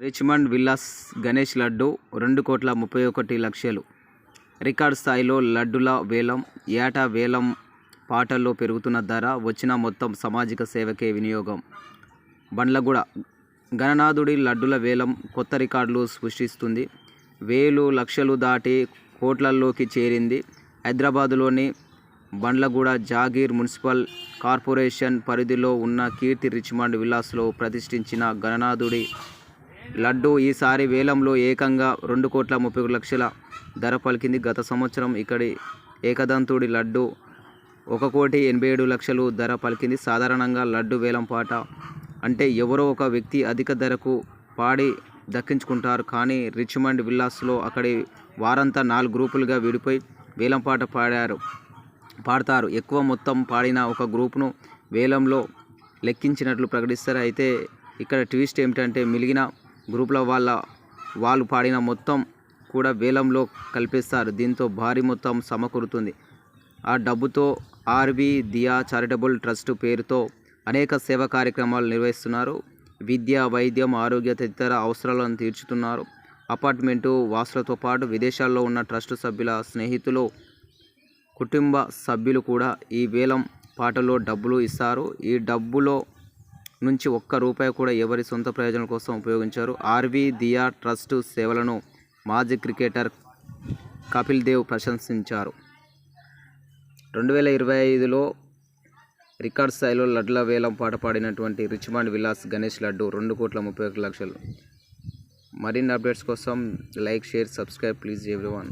Richmond villas Ganesh laddu రెండు కోట్ల ముప్పై ఒకటి లక్షలు. రికార్డ్ స్థాయిలో లడ్డుల వేలం ఏటా వేలం పాటల్లో పెరుగుతున్న ధర వచ్చిన మొత్తం సామాజిక సేవకే వినియోగం. బండ్లగూడ గణనాథుడి లడ్డుల వేలం కొత్త రికార్డులు సృష్టిస్తుంది. వేలు లక్షలు దాటి కోట్లల్లోకి చేరింది. హైదరాబాదులోని బండ్లగూడ జాగీర్ మున్సిపల్ కార్పొరేషన్ పరిధిలో ఉన్న కీర్తి రిచ్మండ్ విలాస్లో ప్రతిష్ఠించిన గణనాథుడి లడ్డు ఈసారి వేలంలో ఏకంగా రెండు కోట్ల ముప్పై ఒక లక్షల ధర పలికింది. గత సంవత్సరం ఇక్కడి ఏకదంతుడి లడ్డు ఒక కోటి ఎనభై ఏడు లక్షలు ధర పలికింది. సాధారణంగా లడ్డు వేలం పాట అంటే ఎవరో ఒక వ్యక్తి అధిక ధరకు పాడి దక్కించుకుంటారు. కానీ రిచ్మండ్ విల్లాస్లో అక్కడి వారంతా నాలుగు గ్రూపులుగా విడిపోయి వేలం పాట పాడారు పాడతారు. ఎక్కువ మొత్తం పాడిన ఒక గ్రూపును వేలంలో లెక్కించినట్లు ప్రకటిస్తారు. అయితే ఇక్కడ ట్విస్ట్ ఏమిటంటే మిగిలిన గ్రూపుల వాళ్ళ వాళ్ళు పాడిన మొత్తం కూడా వేలంలో కల్పిస్తారు. దీంతో భారీ మొత్తం సమకూరుతుంది. ఆ డబ్బుతో ఆర్బీ దియా చారిటబుల్ ట్రస్ట్ పేరుతో అనేక సేవా కార్యక్రమాలు నిర్వహిస్తున్నారు. విద్య వైద్యం ఆరోగ్య తదితర అవసరాలను తీర్చుతున్నారు. అపార్ట్మెంటు వాసులతో పాటు విదేశాల్లో ఉన్న ట్రస్ట్ సభ్యుల స్నేహితులు కుటుంబ సభ్యులు కూడా ఈ వేలం పాటలో డబ్బులు ఇస్తారు. ఈ డబ్బులో నుంచి ఒక్క రూపాయి కూడా ఎవరి సొంత ప్రయోజనం కోసం ఉపయోగించారు. ఆర్వీ దియా ట్రస్ట్ సేవలను మాజీ క్రికెటర్ కపిల్ దేవ్ ప్రశంసించారు. రెండు వేల ఇరవై ఐదులో రికార్డ్ స్థాయిలో లడ్ల వేలం పాట పాడినటువంటి రిచ్మాండ్ విలాస్ గణేష్ లడ్డు రెండు కోట్ల ముప్పై ఒక లక్షలు. మరిన్ని అప్డేట్స్ కోసం like share subscribe please everyone.